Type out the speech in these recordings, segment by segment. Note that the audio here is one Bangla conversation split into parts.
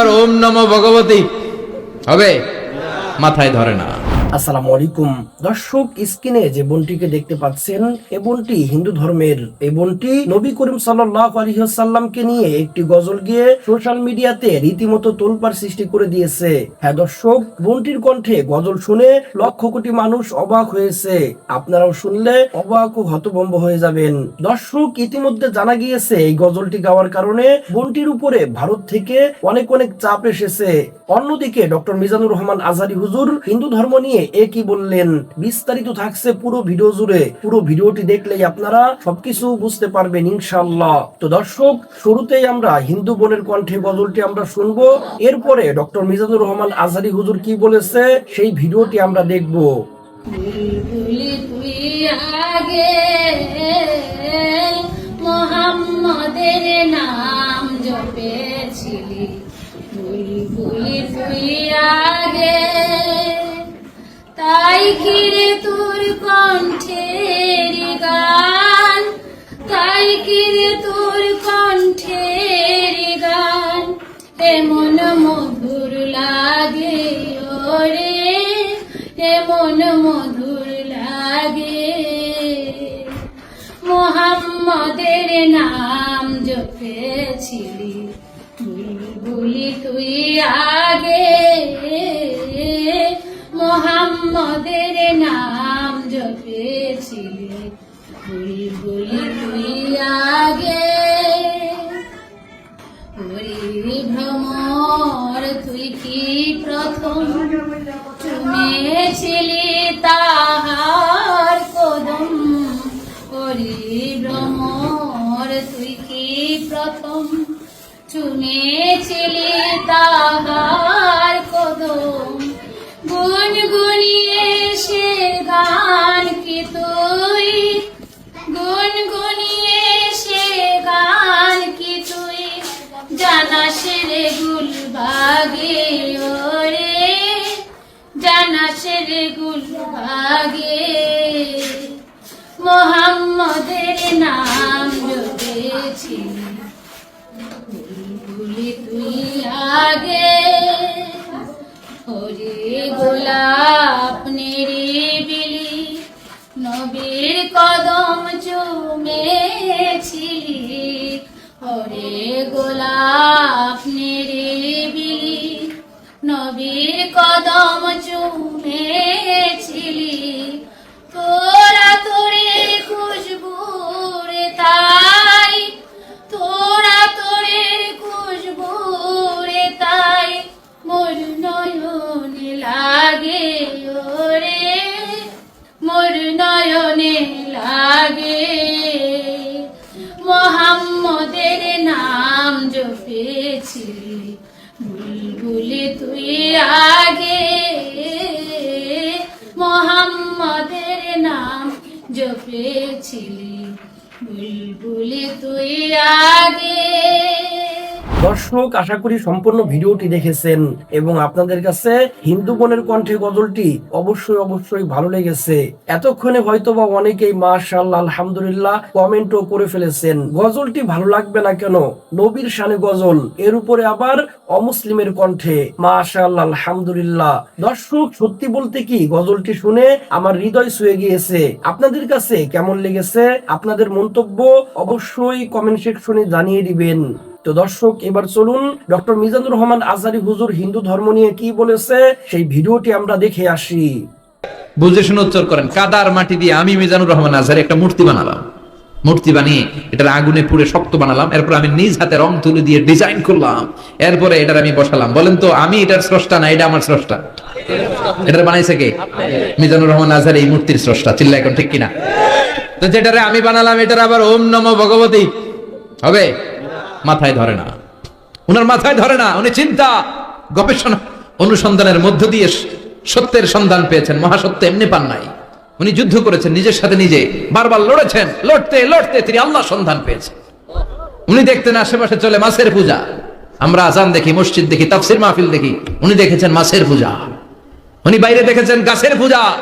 ওম নম ভগবতী। হবে? মাথায় ধরে না। আসসালামু আলাইকুম। দর্শক, স্ক্রিনে যে বোনটিকে দেখতে পাচ্ছেন, এ বোনটি হিন্দু ধর্মের। এই বোনটি নবী করিম আলাইহি নিয়ে একটি গজল গিয়ে সোশ্যাল মিডিয়াতে রীতিমতো তোলপাড় সৃষ্টি করে দিয়েছে। হ্যাঁ দর্শক, বোনটির কণ্ঠে গজল শুনে লক্ষ কোটি মানুষ অবাক হয়েছে। আপনারাও শুনলে অবাক ও হতভম্ব হয়ে যাবেন। দর্শক, ইতিমধ্যে জানা গিয়েছে, এই গজলটি গাওয়ার কারণে বোনটির উপরে ভারত থেকে অনেক অনেক চাপ এসেছে। অন্যদিকে, ডক্টর মিজানুর রহমান আজারি হুজুর হিন্দু ধর্ম নিয়ে এ কি বললেন? বিস্তারিত থাকছে পুরো ভিডিও জুড়ে। পুরো ভিডিওটি দেখলেই আপনারা সবকিছু বুঝতে পারবেন ইনশাল্লাহ তো দর্শক, শুরুতেই আমরা হিন্দু বোনের কণ্ঠে গজলটি আমরা শুনব। এরপরে ডক্টর মিজানুর রহমান আজারি হুজুর কি বলেছে, সেই ভিডিওটি আমরা দেখব। মোহাম্মদের নাম জপেছিলি। তুই আগে তাই কিরে তোর কণ্ঠের গান, তাই তোর কণ্ঠের গান। মধুর লাগে মধুর নাম জপেছিলি তুই আগে নাম জপেছিলি। বুলবুলি তুই আগে। ওরে ভ্রমর তুই কি প্রথম? চুমেছিলি তাহার কদম। ওরে ভ্রমর তুই কি প্রথম? চুমেছিলি তাহার ভাগে। মোহাম্মদের নাম জপেছি। বুলবুলি তুই আগে। ওরে গোলাপ নিরিবিলি নবীর কদম চুমেছিলি মোহাম্মদের নাম জপেছিলি। বুলবুলি তুই আগে দর্শক, আশা করি সম্পূর্ণ ভিডিওটি দেখেছেন এবং আপনাদের কাছে হিন্দু বোনের কণ্ঠে গজলটি অবশ্যই অবশ্যই ভালো লেগেছে। এতক্ষণে হয়তো বা অনেকেই মাশাআল্লাহ, আলহামদুলিল্লাহ কমেন্টও করে ফেলেছেন, গজলটি ভালো লাগবে না কেন? নবীর শানে গজল, এর উপরে আবার অমুসলিমের কণ্ঠে, মাশাআল্লাহ, আলহামদুলিল্লাহ। দর্শক, সত্যি বলতে কি, গজলটি শুনে আমার হৃদয় ছুঁয়ে গিয়েছে। আপনাদের কাছে কেমন লেগেছে? আপনাদের মন্তব্য অবশ্যই কমেন্ট সেকশনে জানিয়ে দিবেন। তো দর্শক, এবার চলুন ডক্টর মিজানুর রহমান আজারি হুজুর হিন্দু ধর্ম নিয়ে কি বলেছে, সেই ভিডিওটি আমরা দেখে আসি। বুঝে শুনে উত্তর করেন, কাদার মাটি দিয়ে আমি মিজানুর রহমান আজহার একটা মূর্তি বানালাম। মূর্তি বানিয়ে এটার আগুনে পুড়ে শক্ত বানালাম, এরপর আমি নিজ হাতে রং তুলে দিয়ে ডিজাইন করলাম, এরপরে এটার আমি বসালাম। বলেন তো, আমি এটার স্রষ্টা না, এটা আমার স্রষ্টা? এটার বানাইছে কে? মিজানুর রহমান আজহার এই মূর্তির স্রষ্টা চিল্লা এখন ঠিক কিনা? তো যেটারে আমি বানালাম, এটার আবার ওম নম ভগবতী। হবে? মাথায় ধরে না। উনার মাথায় ধরে না, উনি চিন্তা, গবেষণা, অনুসন্ধানের মধ্য দিয়ে সত্যের সন্ধান পেয়েছেন। মহাসত্য এমনি পান নাই। উনি যুদ্ধ করেছেন, নিজের সাথে নিজে। বারবার লড়েছেন, লড়তে লড়তে তিনি আল্লাহ সন্ধান পেয়েছেন। উনি দেখতেন আশেপাশে চলে মাছের পূজা। আমরা আজান দেখি, মসজিদ দেখি, তাফসির মাহফিল দেখি। উনি দেখেছেন মাছের পূজা। উনি বাইরে দেখেছেন গাছের পূজা।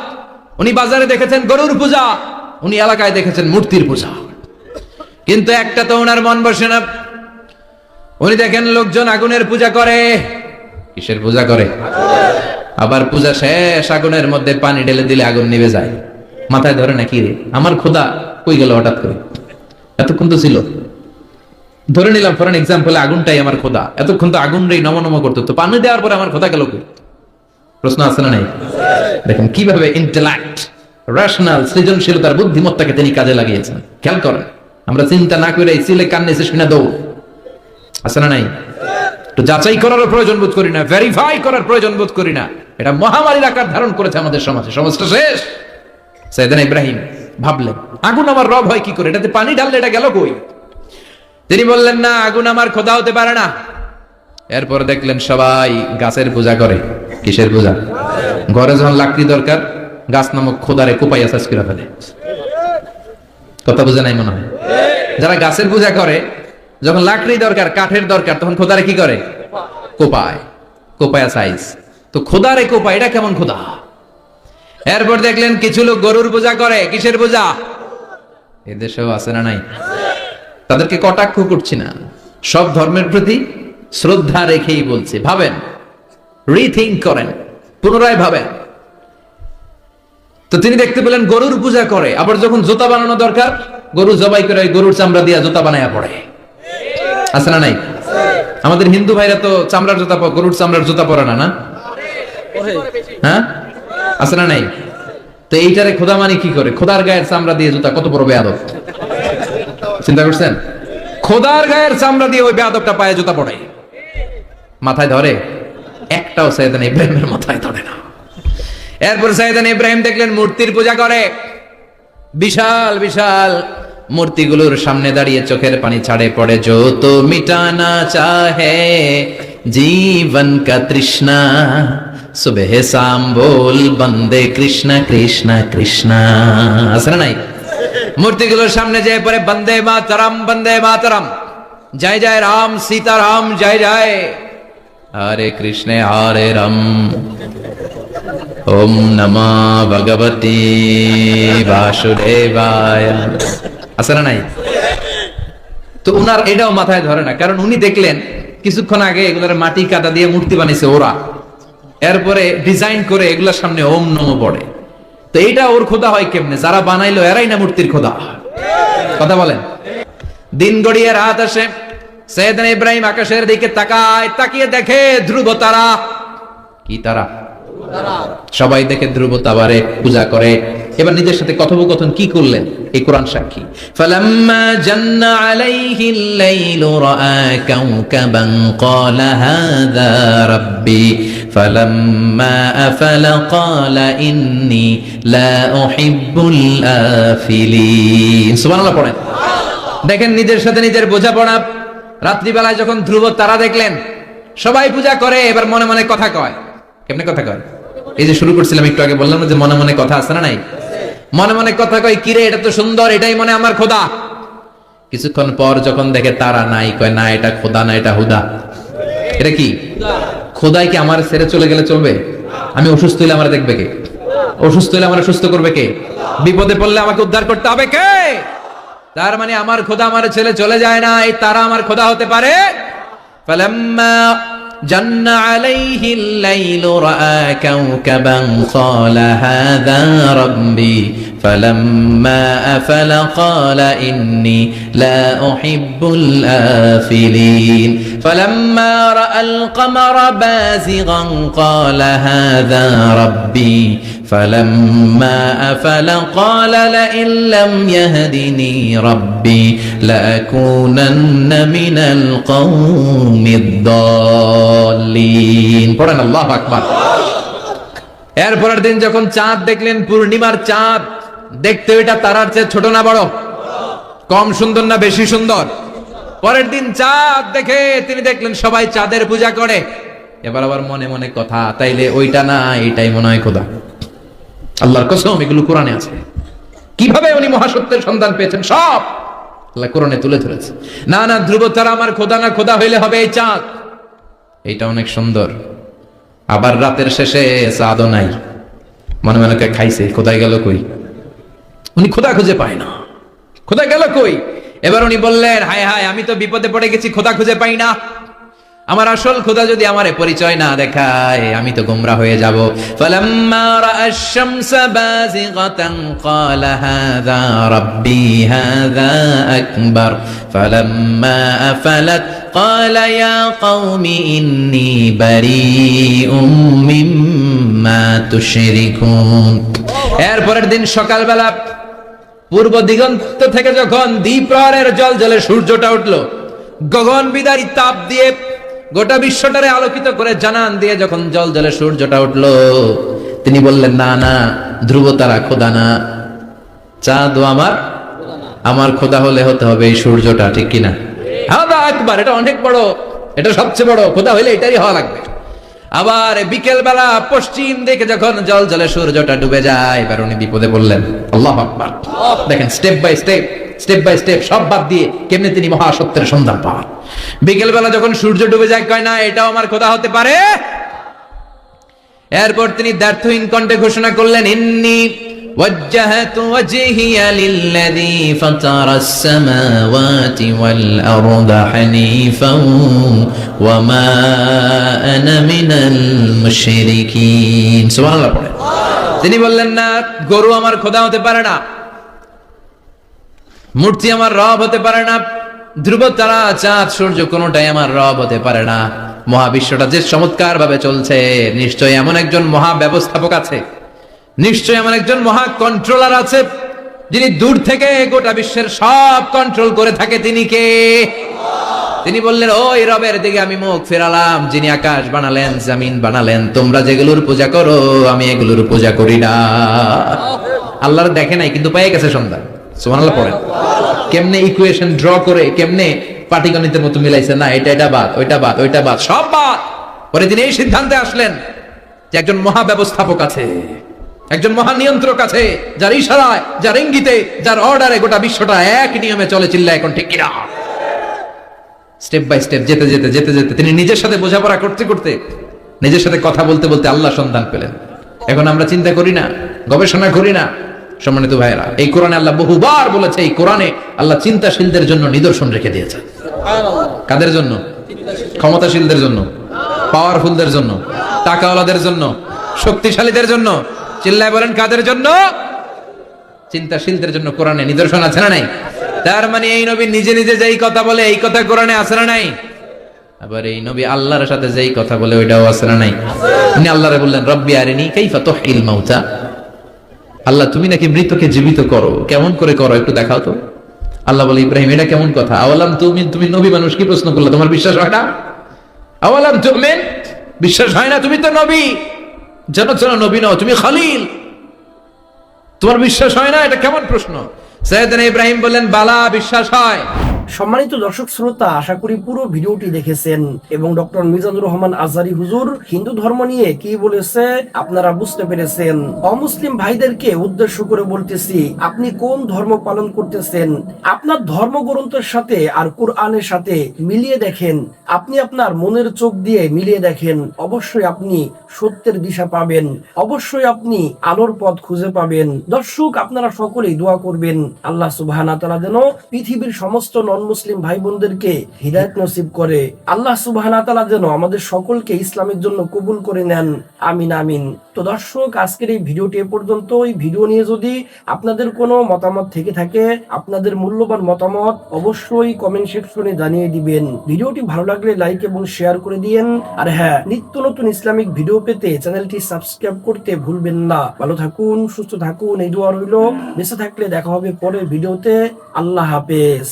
উনি বাজারে দেখেছেন গরুর পূজা। উনি এলাকায় দেখেছেন মূর্তির পূজা। কিন্তু একটা তো ওনার মন বসে না। উনি দেখেন লোকজন আগুনের পূজা করে। কিসের পূজা করে? আবার পূজা শেষ, আগুনের মধ্যে পানি ঢেলে দিলে আগুন নিভে যায়। মাথায় ধরে নাকি রে? আমার খোদা কই গেল হঠাৎ করে? এতক্ষণ তো ছিল। ধরে নিলাম ফর এক্সাম্পল আগুনটাই আমার খোদা এতক্ষণ তো আগুন রে নম নম করতো। তো পানি দেওয়ার পরে আমার খোদা গেল কই? প্রশ্ন আছে না নাই? দেখেন কীভাবে ইন্টেলেক্ট রেশনাল সৃজনশীলতার বুদ্ধিমত্তাকে তিনি কাজে লাগিয়েছেন। খেয়াল করেন, আমরা চিন্তা না করে সিলে কান্নে শুনে দৌড়। আছে না নাই? তো যাচাই করারও প্রয়োজন বোধ করি না ভেরিফাই করার প্রয়োজন বোধ করি না। এটা মহামারীর আকার ধারণ করেছে আমাদের সমাজে। সমাজটা শেষ। সৈয়দান ইব্রাহিম ভাবলেন, আগুন আমার রব হয় কি করে? এটাতে পানি ঢাললে এটা গেল কই? তিনি বললেন, না, আগুন আমার খোদা হতে পারে না। এরপর দেখলেন সবাই গাছের পূজা করে। কিসের পূজা? ঘরে যখন লাকড়ি দরকার, গাছ নামক খোদারে কোপাইয়া সাজ করে ফেলে। কথা বুঝে নাই মনে হয়? যারা গাছের পূজা করে যখন লাকড়ি দরকার, কাঠের দরকার, তখন খোদারে কি করে? কোপায়। কোপায়া সাইজ তো খোদারে কোপায়, এটা কেমন খোদা? এরপর দেখলেন কিছু লোক গরুর পূজা করে। কিসের পূজা? এদেশেও আছে না নাই? তাদেরকে কটাক্ষ করছি না। সব ধর্মের প্রতি শ্রদ্ধা রেখেই বলছি, ভাবেন রিথিঙ্ক করেন, পুনরায় ভাবেন। তো তিনি দেখতে পেলেন গরুর পূজা করে, আবার যখন জুতা বানানো দরকার, গরু জবাই করে গরুর চামড়া দিয়া জুতা বানায়া পড়ে। আছে না নাই? আমাদের হিন্দু ভাইরা তো চামড়ার জুতা গরুর চামড়ার জুতা পরে না না? হ্যাঁ? আছে না নাই? তো এইটারে খোদা মানে কি করে? খোদার গায়ের চামড়া দিয়ে জুতা কত বড় বেয়াদব। চিন্তা করছেন? খোদার গায়ের চামড়া দিয়ে ওই বেয়াদবটা পায়ে জুতা পড়ে। মাথায় ধরে? একটাও সৈয়দান ইব্রাহিমের মাথায় ধরে না। এরপর সৈয়দান ইব্রাহিম দেখলেন মূর্তির পূজা করে। বিশাল বিশাল মূর্তিগুলোর সামনে দাঁড়িয়ে চোখের পানি ছাড়ে পড়ে। যো তো মিটানা চাহে, জীবন কা তৃষ্ণা। সুবেহ শাম বল বন্দে কৃষ্ণ কৃষ্ণ কৃষ্ণ। আছে না নাই? মূর্তিগুলোর সামনে যেয়ে পরে বন্দে মাতরম বন্দে মাতরম। জয় জয় রাম সীতারাম, জয় জয়। হরে কৃষ্ণ, হরে রাম। ওম নমা ভগবতী বাসুদেবায় আছে না নাই? তো উনার এটাও মাথায় ধরে না, কারণ উনি দেখলেন, কিছুক্ষণ আগে এগুলার মাটি কাদা দিয়ে মূর্তি বানিয়েছে ওরা। এরপরে ডিজাইন করে এগুলোর সামনে ওম নম পড়ে। তো এইটা ওর খোদা হয় কেমনে? যারা বানাইলো এরাই না মূর্তির খোদা কথা বলেন। দিন গড়িয়ে রাত আসে সৈয়দান ইব্রাহিম আকাশের দিকে তাকায়, তাকিয়ে দেখে ধ্রুব তারা। কি তারা? সবাই দেখে ধ্রুব তাবারে পূজা করে। এবার নিজের সাথে কথোপকথন কি করলেন? এই কোরআন সাক্ষী। ফালাম্মা দেখেন নিজের সাথে নিজের বোঝাপড়া। রাত্রিবেলায় যখন ধ্রুব তারা দেখলেন, সবাই পূজা করে, এবার মনে মনে কথা কয়। কেমনে কথা কয়? এই যে শুরু করছিলাম, একটু আগে বললাম যে মনে মনে কথা আছে না নাই? মনে মনে কথা কয়, কিরে, এটা তো সুন্দর, এটাই মনে আমার খোদা। কিছুক্ষণ পর যখন দেখে তারা নাই, কয়, না, এটা খোদা না, এটা হুদা। এটা কি? খোদাই কি আমার ছেড়ে চলে গেলে চলবে? আমি অসুস্থ হইলে আমার দেখবে কে? অসুস্থ হইলে আমার সুস্থ করবে কে? বিপদে পড়লে আমাকে উদ্ধার করতে হবে কে? তার মানে আমার খোদা আমার ছেলে চলে যায় না এই তারা আমার খোদা হতে পারে? جن عليه الليل رأى كوكبا قال هذا ربي فلما أفل قال إني لا أحب الآفلين. فلما رأى القمر بازغا قال هذا ربي فلما أفل قال لئن لم يهدني ربي لأكونن من القوم الضالين পড়েন আল্লাহ আকবার এরপরের দিন যখন চাঁদ দেখলেন পূর্ণিমার চাঁদ দেখতে ওইটা তারার চেয়ে ছোট না বড় কম সুন্দর না বেশি সুন্দর পরের দিন চাঁদ দেখে তিনি দেখলেন সবাই চাঁদের পূজা করে এবার আবার মনে মনে কথা তাইলে ওইটা না এইটাই মনে হয় খোদা আল্লাহর কসম, এগুলো কোরআনে আছে। কীভাবে উনি মহাসত্যের সন্ধান পেয়েছেন? সব আল্লাহ কোরআনে তুলে ধরেছে। না না ধ্রুব তারা আমার খোদা না খোদা হইলে হবে এই চাঁদ। এইটা অনেক সুন্দর। আবার রাতের শেষে চাঁদও নাই। মনে মনে খাইছে খোদায় গেল কই? উনি খোদা খুঁজে পায় না। খোদা গেল কই? এবার উনি বললেন, হায় হায়, আমি তো বিপদে পড়ে গেছি, খোদা খুঁজে পাই না। আমার আসল খোদা যদি আমারে পরিচয় না দেখায়, আমি তো গোমরা হয়ে যাব। এরপরের দিন সকালবেলা পূর্ব দিগন্ত থেকে যখন দ্বীপ্রহরের জল জলে সূর্যটা উঠল, গগন বিদারী তাপ দিয়ে গোটা বিশ্বটারে আলোকিত করে জানান দিয়ে যখন জল জলে সূর্যটা উঠল, তিনি বললেন, না না ধ্রুব তারা খোদা না। চাঁদ আমার আমার খোদা হলে হতে হবে এই সূর্যটা, ঠিক কিনা? একবার এটা অনেক বড়, এটা সবচেয়ে বড়, খোদা হইলে এটারই হওয়া লাগবে। আবার বিকেল বেলা পশ্চিম দিকে যখন জল জলে সূর্যটা ডুবে যায়, এবার উনি বিপদে বললেন আল্লাহ দেখেন step by step step by step সব বাদ দিয়ে কেমনে তিনি মহাসত্যের সন্ধান পান। বিকেল বেলা যখন সূর্য ডুবে যায় কয় না এটাও আমার খোদা হতে পারে এরপর তিনি দ্ব্যর্থহীন কণ্ঠে ঘোষণা করলেন ইন্নি وجهت وجهي للذي فطر السماوات والأرض حنيفا وما أنا من المشركين سبحان الله পড়ে। তিনি বললেন না গরু আমার খোদা হতে পারে না মূর্তি আমার রব হতে পারে না ধ্রুব তারা চাঁদ, সূর্য, কোনোটাই আমার রব হতে পারে না। মহাবিশ্বটা যে চমৎকার ভাবে চলছে, নিশ্চয়ই এমন একজন মহা ব্যবস্থাপক আছে। নিশ্চয়ই এমন একজন মহা কন্ট্রোলার আছে, যিনি দূর থেকে গোটা বিশ্বের সব কন্ট্রোল করে থাকে। তিনি কে? তিনি বললেন, ওই রবের দিকে আমি মুখ ফেরালাম, যিনি আকাশ বানালেন, জামিন বানালেন। তোমরা যেগুলোর পূজা করো, আমি এগুলোর পূজা করি না। আল্লাহর দেখে নাই, কিন্তু পেয়ে গেছে সন্তান সুবহানাল্লাহ, পড়েন। কেমনে ইকুয়েশন ড্র করে, কেমনে পাটিগণিতের মতো মিলাইছে? না, এটা এটা বাদ, ওইটা বাদ ওইটা বাদ, সব বাদ। পরে তিনি এই সিদ্ধান্তে আসলেন যে একজন মহা ব্যবস্থাপক আছে, একজন মহা নিয়ন্ত্রক আছে, যার ইশারায়, যার ইঙ্গিতে, যার অর্ডারে গোটা বিশ্বটা এক নিয়মে চলে চিল্লা এখন, ঠিক কিনা? স্টেপ বাই স্টেপ যেতে যেতে যেতে যেতে, তিনি নিজের সাথে বোঝাপড়া করতে করতে, নিজের সাথে কথা বলতে বলতে আল্লাহ সন্ধান পেলেন। এখন আমরা চিন্তা করি না, গবেষণা করি না সম্মানিত ভাইয়েরা, এই কোরআনে আল্লাহ বহুবার বলেছে, এই কোরআনে আল্লাহ চিন্তাশীলদের জন্য নিদর্শন রেখে দিয়েছে। কাদের জন্য? ক্ষমতাশীলদের জন্য পাওয়ারফুলদের জন্য, টাকাওয়ালাদের জন্য, শক্তিশালীদের জন্য। চিল্লায় বলেন, কাদের জন্য? চিন্তাশীলদের জন্য কোরআনে নিদর্শন আছে না নাই? তার মানে এই নবী নিজে নিজে যেই কথা বলে, এই কথা কোরআনে আছে না নাই? আবার এই নবী আল্লাহর সাথে যেই কথা বলে, ওইটাও আছে না নাই? উনি আল্লাহরে বললেন, রব্বি আরিনি, কাইফা তুহিল মাউতা? আল্লাহ, তুমি নাকি মৃতকে জীবিত করো? কেমন করে করো? একটু দেখাও তো। আল্লাহ বলে, ইব্রাহিম, এটা কেমন কথা? আওয়ালাম তুমি তুমি নবী মানুষ, কি প্রশ্ন করল? তোমার বিশ্বাস হয় না? আওয়ালাম তুমি বিশ্বাস হয় না, তুমি তো নবী। যেন যেন নবী নও, তুমি খালিল। তোমার বিশ্বাস হয় না? এটা কেমন প্রশ্ন? সৈয়দ ইব্রাহিম বললেন, বালা, বিশ্বাস হয়। সম্মানিত দর্শক শ্রোতা, আশা করি পুরো ভিডিওটি দেখেছেন এবং ডক্টর মিজানুর রহমান আজারি হুজুর হিন্দু ধর্ম নিয়ে কি বলেছে আপনারা বুঝতে পেরেছেন। অমুসলিম ভাইদেরকে উদ্দেশ্য করে বলতেছি, আপনি কোন ধর্ম পালন করতেছেন? আপনার ধর্মগ্রন্থের সাথে আর কোরআনের সাথে মিলিয়ে দেখেন। আপনি আপনার মনের চোখ দিয়ে মিলিয়ে দেখেন। অবশ্যই আপনি সত্যের দিশা পাবেন। অবশ্যই আপনি আলোর পথ খুঁজে পাবেন। দর্শক, আপনারা সকলেই দোয়া করবেন, আল্লাহ সুবাহ যেন পৃথিবীর সমস্ত নন মুসলিম ভাই বোনদেরকে হৃদায়ত নসিব করে। আল্লাহ সুবাহ যেন আমাদের সকলকে ইসলামের জন্য কবুল করে নেন। আমিন আমিন। তো দর্শক, আজকের এই ভিডিওটি এ পর্যন্ত এই ভিডিও নিয়ে যদি আপনাদের কোনো মতামত থেকে থাকে, আপনাদের মূল্যবান মতামত অবশ্যই কমেন্ট সেকশনে জানিয়ে দিবেন। ভিডিওটি ভালো লাগলে লাইক এবং শেয়ার করে দিয়েন। আর হ্যাঁ নিত্য নতুন ইসলামিক ভিডিও পেতে চ্যানেলটি সাবস্ক্রাইব করতে ভুলবেন না। ভালো থাকুন, সুস্থ থাকুন, এই দোয়া রইল। বেঁচে থাকলে দেখা হবে পরের ভিডিওতে। আল্লাহ হাফেজ।